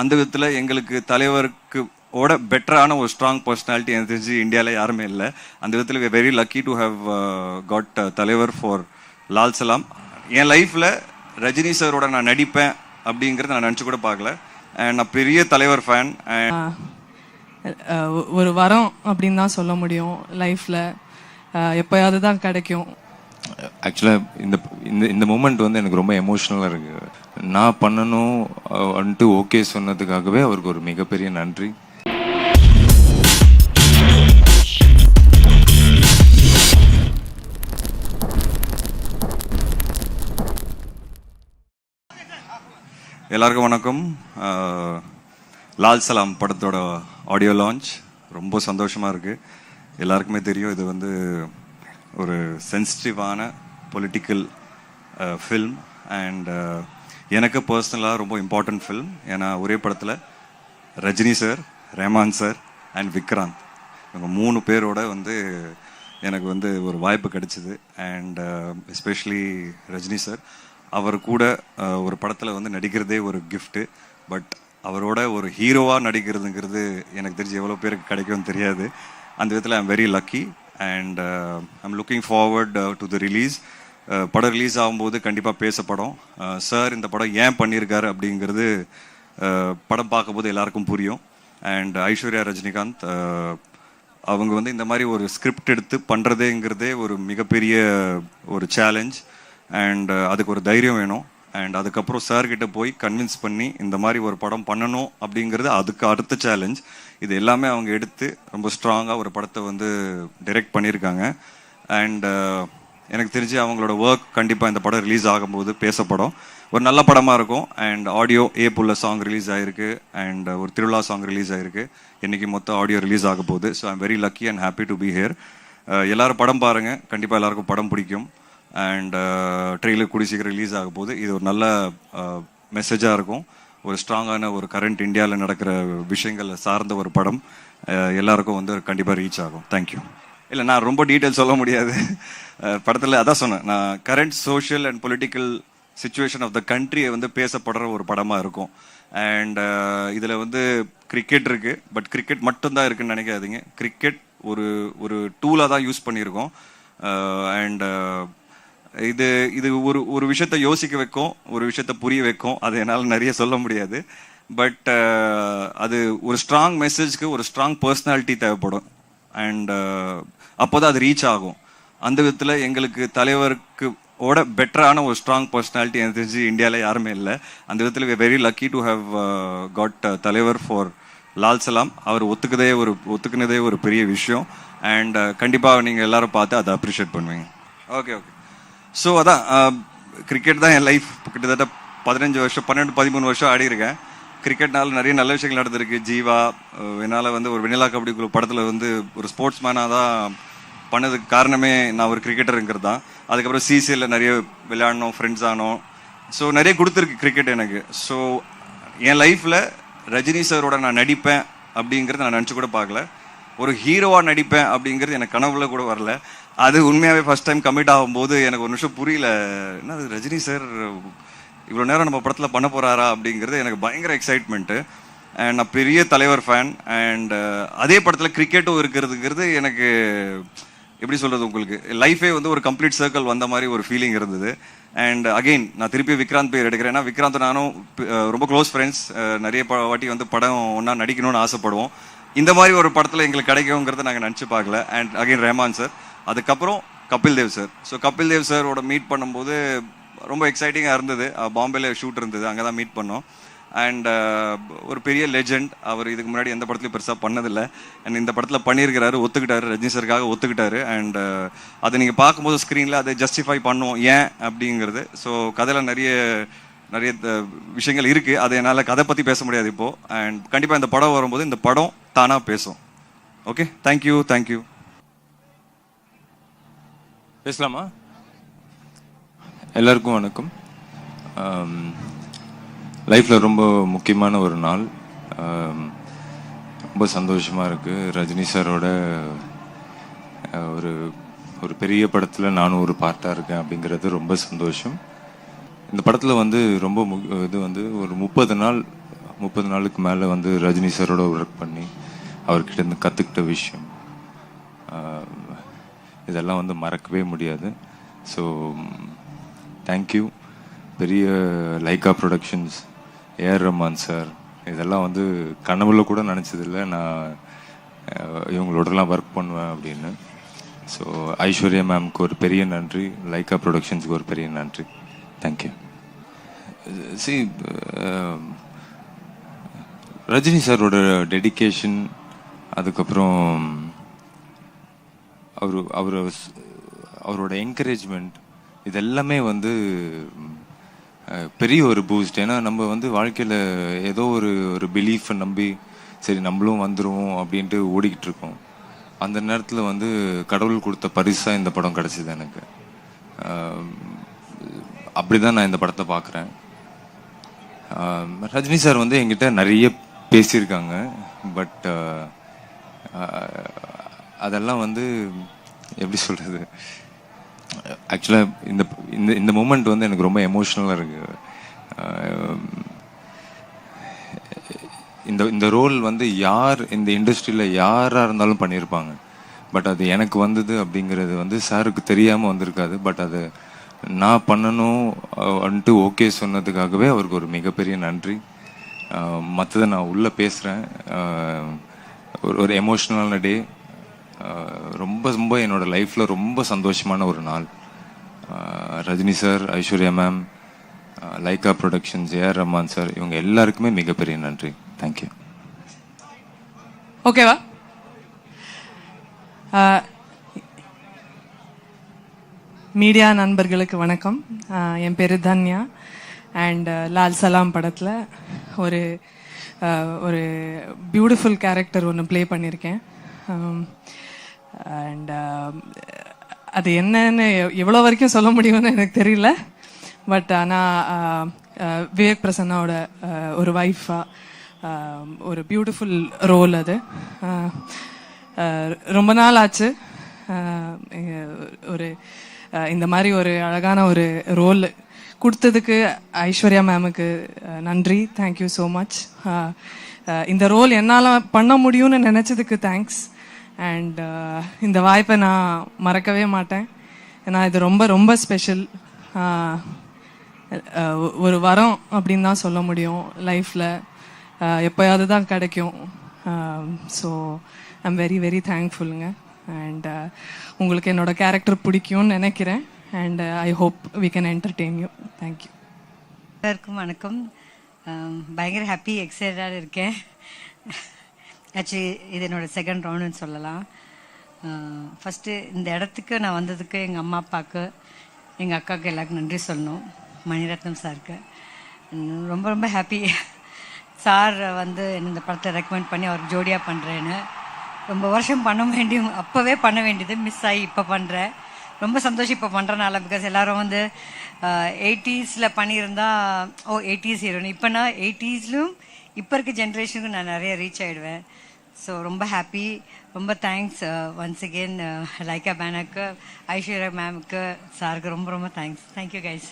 அந்த விதத்தில் எங்களுக்கு தலைவருக்கு ஓட பெட்டரான ஒரு ஸ்ட்ராங் பர்சனாலிட்டி எனக்கு தெரிஞ்சு இந்தியாவில் யாருமே இல்லை. அந்த விதத்தில் very lucky to have got தலைவர் ஃபார் லால் சலாம். என் லைஃப்பில் ரஜினி சாரோட நான் நடிப்பேன் அப்படிங்கிறத நான் நினச்சி கூட பார்க்கல. நான் பெரிய தலைவர் ஃபேன் ஒரு வரம் அப்படின்னு தான் சொல்ல முடியும் லைஃப்பில் எப்போயாவது தான் கிடைக்கும். ஆக்சுவலாக இந்த இந்த இந்த மூமெண்ட் வந்து எனக்கு ரொம்ப எமோஷ்னலாக இருக்குது நான் பண்ணணும் வந்துட்டு ஓகே சொன்னதுக்காகவே அவருக்கு ஒரு மிகப்பெரிய நன்றி. எல்லாருக்கும் வணக்கம். லால் சலாம் படத்தோட ஆடியோ லான்ச் ரொம்ப சந்தோஷமாக இருக்குது எல்லாருக்குமே தெரியும் இது வந்து ஒரு சென்சிட்டிவான பொலிட்டிக்கல் ஃபில்ம் அண்ட் எனக்கு பர்சனலாக ரொம்ப இம்பார்ட்டன்ட் ஃபில்ம் ஏன்னா ஒரே படத்தில் Rajini sir ரேமான் sir and Vikrant. இவங்க மூணு பேரோட வந்து எனக்கு வந்து ஒரு வாய்ப்பு கிடைச்சிது. அண்ட் எஸ்பெஷலி ரஜினி சார் அவர் கூட uh, ஒரு படத்தில் வந்து நடிக்கிறதே ஒரு கிஃப்ட்டு பட் அவரோட ஒரு ஹீரோவாக நடிக்கிறதுங்கிறது எனக்கு தெரிஞ்சு எவ்வளோ பேருக்கு கிடைக்கும்னு தெரியாது. அந்த விதத்தில் I'm very lucky and I'm looking forward to the release படம் ரிலீஸ் ஆகும்போது கண்டிப்பாக பேசப்படும் சார் uh, இந்த படம் ஏன் பண்ணியிருக்காரு அப்படிங்கிறது uh, படம் பார்க்கும்போது எல்லாருக்கும் புரியும். அண்ட் ஐஸ்வர்யா ரஜினிகாந்த் uh, அவங்க வந்து இந்த மாதிரி ஒரு ஸ்கிரிப்ட் எடுத்து பண்ணுறதேங்கிறதே ஒரு மிகப்பெரிய ஒரு சேலஞ்ச் அண்ட் அதுக்கு ஒரு தைரியம் வேணும். அண்ட் அதுக்கப்புறம் சார்கிட்ட போய் கன்வின்ஸ் பண்ணி இந்த மாதிரி ஒரு படம் பண்ணணும் அப்படிங்கிறது அதுக்கு அடுத்த சேலஞ்ச் இது எல்லாமே அவங்க எடுத்து ரொம்ப ஸ்ட்ராங்காக ஒரு படத்தை வந்து டைரெக்ட் பண்ணியிருக்காங்க. அண்ட் uh, எனக்கு தெரிஞ்சு அவங்களோட ஒர்க் கண்டிப்பாக இந்த படம் ரிலீஸ் ஆகும்போது பேசப்படும். ஒரு நல்ல படமாக இருக்கும். அண்ட் ஆடியோ ஏ புள்ள சாங் ரிலீஸ் ஆயிருக்கு அண்ட் uh, ஒரு திருவிழா சாங் ரிலீஸ் ஆயிருக்கு. இன்னைக்கு மொத்தம் ஆடியோ ரிலீஸ் ஆக போகுது. So I'm very lucky and happy to be here எல்லாரும் படம் பாருங்கள் கண்டிப்பாக எல்லாருக்கும் படம் பிடிக்கும். அண்ட் ட்ரெயிலர் கூடி சீக்கிரம் ரிலீஸ் ஆக போகுது. இது ஒரு நல்ல uh, மெசேஜாக இருக்கும். ஒரு ஸ்ட்ராங்கான ஒரு கரண்ட் இந்தியாவில் நடக்கிற விஷயங்களை சார்ந்த ஒரு படம் எல்லாருக்கும் வந்து கண்டிப்பாக ரீச் ஆகும். தேங்க்யூ இல்லை நான் ரொம்ப டீட்டெயில் சொல்ல முடியாது. படத்தில் அதான் சொன்னேன். நான் current social and political situation of the கண்ட்ரியை வந்து பேசப்படுற ஒரு படமாக இருக்கும். அண்ட் இதில் வந்து கிரிக்கெட் இருக்குது பட் கிரிக்கெட் மட்டும்தான் இருக்குன்னு நினைக்காதீங்க. கிரிக்கெட் ஒரு ஒரு டூலாக தான் யூஸ் பண்ணியிருக்கோம். அண்ட் இது இது ஒரு ஒரு விஷயத்த யோசிக்க வைக்கும் ஒரு விஷயத்த புரிய வைக்கும். அது என்னால் நிறைய சொல்ல முடியாது. பட் uh, அது ஒரு ஸ்ட்ராங் மெசேஜ்க்கு ஒரு ஸ்ட்ராங் பர்சனாலிட்டி தேவைப்படும். அண்ட் uh, அப்போதான் அது ரீச் ஆகும். அந்த விதத்தில் எங்களுக்கு தலைவருக்கு ஓட பெட்டரான ஒரு ஸ்ட்ராங் பர்சனாலிட்டி எனக்கு தெரிஞ்சு இந்தியாவில் யாருமே இல்லை. அந்த விதத்தில் very lucky to have got தலைவர் ஃபார் லால் சலாம். அவர் ஒத்துக்கதே ஒரு ஒத்துக்குனதே ஒரு பெரிய விஷயம். அண்ட் uh, கண்டிப்பாக நீங்கள் எல்லாரும் பார்த்து அதை அப்ரிஷியேட் பண்ணுவீங்க. ஓகே ஓகே ஸோ அதான் கிரிக்கெட் தான் என் லைஃப் கிட்டத்தட்ட பதினஞ்சு வருஷம் பன்னெண்டு பதிமூணு வருஷம் ஆடிருக்கேன் கிரிக்கெட்னால நிறைய நல்ல விஷயங்கள் நடந்திருக்கு. ஜீவா என்னால் வந்து ஒரு வெண்ணிலா கபடி குழு படத்தில் வந்து ஒரு ஸ்போர்ட்ஸ் மேனாக தான் பண்ணதுக்கு காரணமே நான் ஒரு கிரிக்கெட்டருங்கிறது தான். அதுக்கப்புறம் சிசிஎல்ல நிறைய விளையாடணும் ஃப்ரெண்ட்ஸ் ஆனோம். ஸோ நிறைய கொடுத்துருக்கு கிரிக்கெட் எனக்கு. ஸோ என் லைஃப்பில் ரஜினி சாரோட நான் நடிப்பேன் அப்படிங்கிறத நான் நினச்சி கூட பார்க்கல. ஒரு ஹீரோவாக நடிப்பேன் அப்படிங்கிறது எனக்கு கனவுல கூட வரல. அது உண்மையாகவே ஃபர்ஸ்ட் டைம் கமிட் ஆகும்போது எனக்கு ஒரு நிமிஷம் புரியல. என்ன அது ரஜினி சார் இவ்வளோ நேரம் நம்ம படத்தில் பண்ண போகிறாரா அப்படிங்கிறது எனக்கு பயங்கர எக்ஸைட்மெண்ட்டு அண்ட் நான் பெரிய தலைவர் ஃபேன் அண்ட் uh, அதே படத்தில் கிரிக்கெட்டும் இருக்கிறதுங்கிறது எனக்கு எப்படி சொல்கிறது உங்களுக்கு? லைஃபே வந்து ஒரு கம்ப்ளீட் சர்க்கிள் வந்த மாதிரி ஒரு ஃபீலிங் இருந்தது. அண்ட் அகைன் நான் திருப்பி விக்ராந்த் பேர் எடுக்கிறேன். ஏன்னா விக்ராந்த் நானும் uh, ரொம்ப க்ளோஸ் ஃப்ரெண்ட்ஸ் uh, நிறைய வாட்டி வந்து படம் ஒன்றா நடிக்கணும்னு ஆசைப்படுவோம். இந்த மாதிரி ஒரு படத்தில் எங்களுக்கு கிடைக்குங்கிறத நாங்கள் நினச்சி பார்க்கல. அண்ட் அகைன் ரஹ்மான் சார் அதுக்கப்புறம் கபில் தேவ் சார் ஸோ கபில் தேவ் சாரோட மீட் பண்ணும்போது ரொம்ப எக்ஸைட்டிங்காக இருந்தது. பாம்பேல ஷூட் இருந்தது. அங்கே தான் மீட் பண்ணோம். அண்ட் ஒரு பெரிய லெஜெண்ட் அவர் இதுக்கு முன்னாடி எந்த படத்துலையும் பெருசாக பண்ணதில்லை. அண்ட் இந்த படத்தில் பண்ணியிருக்கிறாரு ஒத்துக்கிட்டாரு. ரஜினி சாருக்காக ஒத்துக்கிட்டாரு. அண்ட் அதை நீங்கள் பார்க்கும்போது ஸ்க்ரீனில் அதை ஜஸ்டிஃபை பண்ணுவோம். ஏன்? அப்படிங்கிறது. ஸோ கதையில் நிறைய நிறைய விஷயங்கள் இருக்குது அதை என்னால் கதை பற்றி பேச முடியாது இப்போது அண்ட் கண்டிப்பாக இந்த படம் வரும்போது இந்த படம் தானாக பேசும். ஓகே தேங்க்யூ தேங்க்யூ பேசலாமா? எல்லாருக்கும் வணக்கம். Um, லைஃப்பில் ரொம்ப முக்கியமான ஒரு நாள். Um, ரொம்ப சந்தோஷமாக இருக்குது ரஜினி சாரோட ஒரு ஒரு பெரிய படத்தில் நானும் ஒரு பார்ட்டாக இருக்கேன் அப்படிங்கிறது ரொம்ப சந்தோஷம். இந்த படத்தில் வந்து ரொம்ப மு இது வந்து ஒரு முப்பது நாள் முப்பது நாளுக்கு மேலே வந்து ரஜினி சாரோட ஒர்க் பண்ணி அவர்கிட்ட இருந்து கற்றுக்கிட்ட விஷயம். இதெல்லாம் வந்து மறக்கவே முடியாது. ஸோ தேங்க்யூ பெரிய Lyca productions AR Rahman sir இதெல்லாம் வந்து கனவுல கூட நினச்சதில்ல. நான் இவங்களோடலாம் ஒர்க் பண்ணுவேன் அப்படின்னு. ஸோ ஐஸ்வர்யா மேம்க்கு ஒரு பெரிய நன்றி. லைக்கா ப்ரொடக்ஷன்ஸுக்கு ஒரு பெரிய நன்றி. தேங்க் யூ சி ரஜினி சாரோட டெடிகேஷன் அதுக்கப்புறம் அவர் அவர் அவரோட என்கரேஜ்மெண்ட் இது எல்லாமே வந்து பெரிய ஒரு பூஸ்ட் ஏன்னா நம்ம வந்து வாழ்க்கையில் ஏதோ ஒரு ஒரு பிலீஃபை நம்பி சரி நம்மளும் வந்துடுவோம் அப்படின்ட்டு ஓடிக்கிட்டு இருக்கோம் அந்த நேரத்தில் வந்து கடவுள் கொடுத்த பரிசாக இந்த படம் கிடச்சிது எனக்கு. அப்படி தான் நான் இந்த படத்தை பார்க்குறேன். ரஜினி சார் வந்து என்கிட்ட நிறைய பேசியிருக்காங்க. பட் அதெல்லாம் வந்து எப்படி சொல்கிறது ஆக்சுவலாக இந்த இந்த இந்த மூமெண்ட் வந்து எனக்கு ரொம்ப எமோஷ்னலாக இருக்கு. இந்த இந்த ரோல் வந்து யார் இந்த இண்டஸ்ட்ரியில் யாராக இருந்தாலும் பண்ணியிருப்பாங்க. பட் அது எனக்கு வந்தது அப்படிங்கிறது வந்து சாருக்கு தெரியாமல் வந்திருக்காது. பட் அது நான் பண்ணணும் வந்துட்டு ஓகே சொன்னதுக்காகவே அவருக்கு ஒரு மிகப்பெரிய நன்றி. மற்றதை நான் உள்ளே பேசுகிறேன் ஒரு ஒரு எமோஷ்னலான டே ரொம்ப ரொம்ப என்னோடய லைஃப்பில் ரொம்ப சந்தோஷமான ஒரு நாள். Rajini sir Aishwarya ma'am Lyca productions AR Rahman sir இவங்க எல்லாருக்குமே மிகப்பெரிய நன்றி. தேங்க்யூ ஓகேவா மீடியா நண்பர்களுக்கு வணக்கம். என் பேர் தன்யா. அண்ட் லால் சலாம் படத்தில் ஒரு ஒரு பியூட்டிஃபுல் கேரக்டர் ஒன்று ப்ளே பண்ணியிருக்கேன் அண்ட் அது என்னன்னு எவ்வளோ வரைக்கும் சொல்ல முடியும்னு எனக்கு தெரியல. பட் ஆனால் விவேக் பிரசன்னாவோட ஒரு ஒய்ஃபாக ஒரு பியூட்டிஃபுல் ரோல் அது. ரொம்ப நாள் ஆச்சு. ஒரு இந்த மாதிரி ஒரு அழகான ஒரு ரோல் கொடுத்ததுக்கு ஐஸ்வர்யா மேமுக்கு நன்றி. தேங்க்யூ ஸோ மச் இந்த ரோல் என்னால் பண்ண முடியும்னு நினச்சதுக்கு தேங்க்ஸ் அண்ட் இந்த வாய்ப்பை நான் மறக்கவே மாட்டேன். ஏன்னா இது ரொம்ப ரொம்ப ஸ்பெஷல் ஒரு வரம் அப்படின்னு தான் சொல்ல முடியும் லைஃப்பில் எப்போயாவது தான் கிடைக்கும். ஸோ ஐம் வெரி வெரி தேங்க்ஃபுல்லுங்க அண்ட் உங்களுக்கு என்னோட கேரக்டர் பிடிக்கும்னு நினைக்கிறேன். And I hope we can entertain you thank you எல்லாருக்கும் வணக்கம். Um, பயங்கர ஹாப்பி எக்ஸைட்டடாக இருக்கேன். ஆக்சுவலி இது என்னோடய செகண்ட் ரவுண்டுன்னு சொல்லலாம். Uh, ஃபஸ்ட்டு இந்த இடத்துக்கு நான் வந்ததுக்கு எங்கள் அம்மா அப்பாவுக்கு எங்கள் அக்காவுக்கு எல்லாருக்கும் நன்றி சொல்லணும். மணிரத்னம் சாருக்கு. ரொம்ப ரொம்ப ஹாப்பி சார் வந்து இந்த படத்தை ரெக்கமெண்ட் பண்ணி அவருக்கு ஜோடியாக பண்ணுறேன்னு ரொம்ப வருஷம் பண்ண வேண்டிய அப்போவே பண்ண வேண்டியது மிஸ் ஆகி இப்போ பண்ணுறேன் ரொம்ப சந்தோஷம் இப்போ பண்ணுறனால பிகாஸ் எல்லாரும் வந்து எயிட்டிஸில் பண்ணியிருந்தா ஓ எயிட்டிஸ் ஹீரோயின் இப்போ நான் எயிட்டிஸ்லும் இப்போ இருக்க ஜென்ரேஷனுக்கு நான் நிறைய ரீச் ஆகிடுவேன் ஸோ ரொம்ப ஹாப்பி ரொம்ப தேங்க்ஸ் ஒன்ஸ் அகெயின் லைக்கா மேனுக்கு ஐஸ்வர்யா மேமுக்கு சாருக்கு ரொம்ப ரொம்ப தேங்க்ஸ் தேங்க்யூ கைஸ்